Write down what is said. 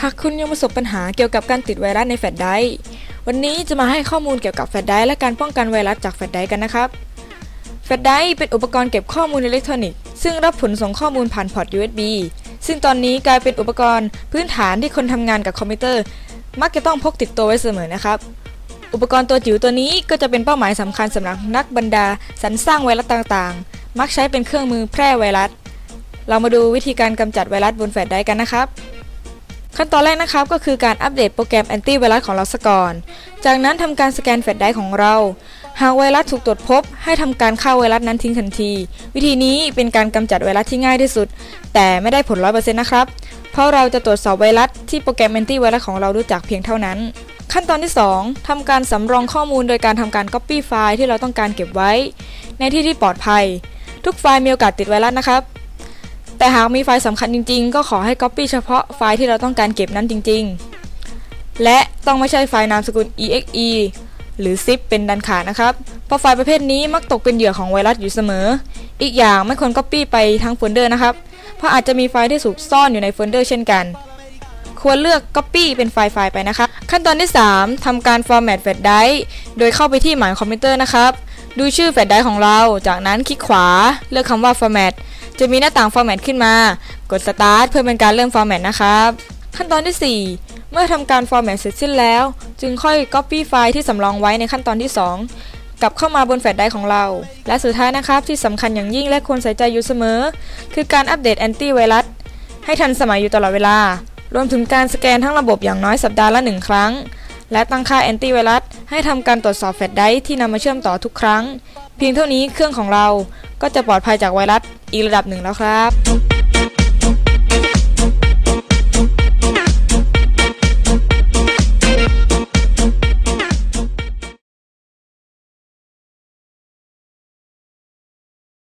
หากคุณยังประสบปัญหาเกี่ยวกับการติดไวรัสในแฟลชไดรฟ์วันนี้จะมาให้ข้อมูลเกี่ยวกับแฟลชไดรฟ์และการป้องกันไวรัสจากแฟลชไดรฟ์กันนะครับ แฟลชไดรฟ์เป็นอุปกรณ์เก็บข้อมูลอิเล็กทรอนิกส์ซึ่งรับผลส่งข้อมูลผ่านพอร์ต USB ซึ่งตอนนี้กลายเป็นอุปกรณ์พื้นฐานที่คนทำงานกับคอมพิวเตอร์ มักจะต้องพกติดตัวไว้เสมอนะครับ อุปกรณ์ตัวจิ๋วตัวนี้ก็จะเป็นเป้าหมายสำคัญสำหรับนักบรรดาสรรสร้างไวรัสต่างๆ มักใช้เป็นเครื่องมือแพร่ไวรัส เรามาดูวิธีการกำจัดไวรัสบนแฟลชไดร์กันนะครับ ขั้นตอนแรกนะครับก็คือการอัปเดตโปรแกรมแอนตี้ไวรัสของเราซะก่อน จากนั้นทำการสแกนแฟลชไดร์ของเรา หากไวรัสถูกตรวจพบ ให้ทำการฆ่าไวรัสนั้นทิ้งทันที วิธีนี้เป็นการกำจัดไวรัสที่ง่ายที่สุด แต่ไม่ได้ผล 100%นะครับ เพราะเราจะตรวจสอบไวรัสที่โปรแกรมแอนตี้ไวรัสของเรารู้จักเพียงเท่านั้นขั้นตอนที่ 2ทำการสำรองข้อมูลโดยการทำการ Copy ไฟล์ที่เราต้องการเก็บไว้ ในที่ที่ปลอดภัย ทุกไฟล์มีโอกาสติดไวรัสนะครับ แต่หากมีไฟล์สำคัญจริงๆ ก็ขอให้ Copy เฉพาะไฟล์ที่เราต้องการเก็บนั้นจริงๆ และต้องไม่ใช่ไฟล์นามสกุล exe หรือ zip เป็นดันขาดนะครับ เพราะไฟล์ประเภทนี้มักตกเป็นเหยื่อของไวรัสอยู่เสมอ อีกอย่างไม่ควร Copy ไปทั้งโฟลเดอร์นะครับ เพราะอาจจะมีไฟล์ที่ถูกซ่อนอยู่ในโฟลเดอร์เช่นกัน ควรเลือก Copy เป็นไฟล์ไฟล์ไปนะคะ ขั้นตอนที่ 3ทำการ Format แฟลชไดรฟ์โดยเข้าไปที่หมายคอมพิวเตอร์นะครับ ดูชื่อแฟลชไดรฟ์ของเรา จากนั้นคลิกขวา เลือกคำว่า Format จะมีหน้าต่าง Format ขึ้นมา กด Start เพื่อเป็นการเริ่ม Format นะครับ ขั้นตอนที่ 4 เมื่อทำการ Format เสร็จสิ้นแล้ว จึงค่อย Copy ไฟล์ที่สำรองไว้ในขั้นตอนที่ 2 กลับเข้ามาบนแฟลชไดรฟ์ของเรา และสุดท้ายนะครับที่สำคัญอย่างยิ่งและควรใส่ใจอยู่เสมอ คือการอัปเดตแอนตี้ไวรัสให้ทันสมัยอยู่ตลอดเวลา รวมถึงการสแกนทั้งระบบอย่างน้อยสัปดาห์ละหนึ่งครั้งและตั้งค่าแอนตี้ไวรัสให้ทำการตรวจสอบแฟลชไดรฟ์ที่นำมาเชื่อมต่อทุกครั้ง เพียงเท่านี้เครื่องของเราก็จะปลอดภัยจากไวรัสอีกระดับหนึ่งแล้วครับ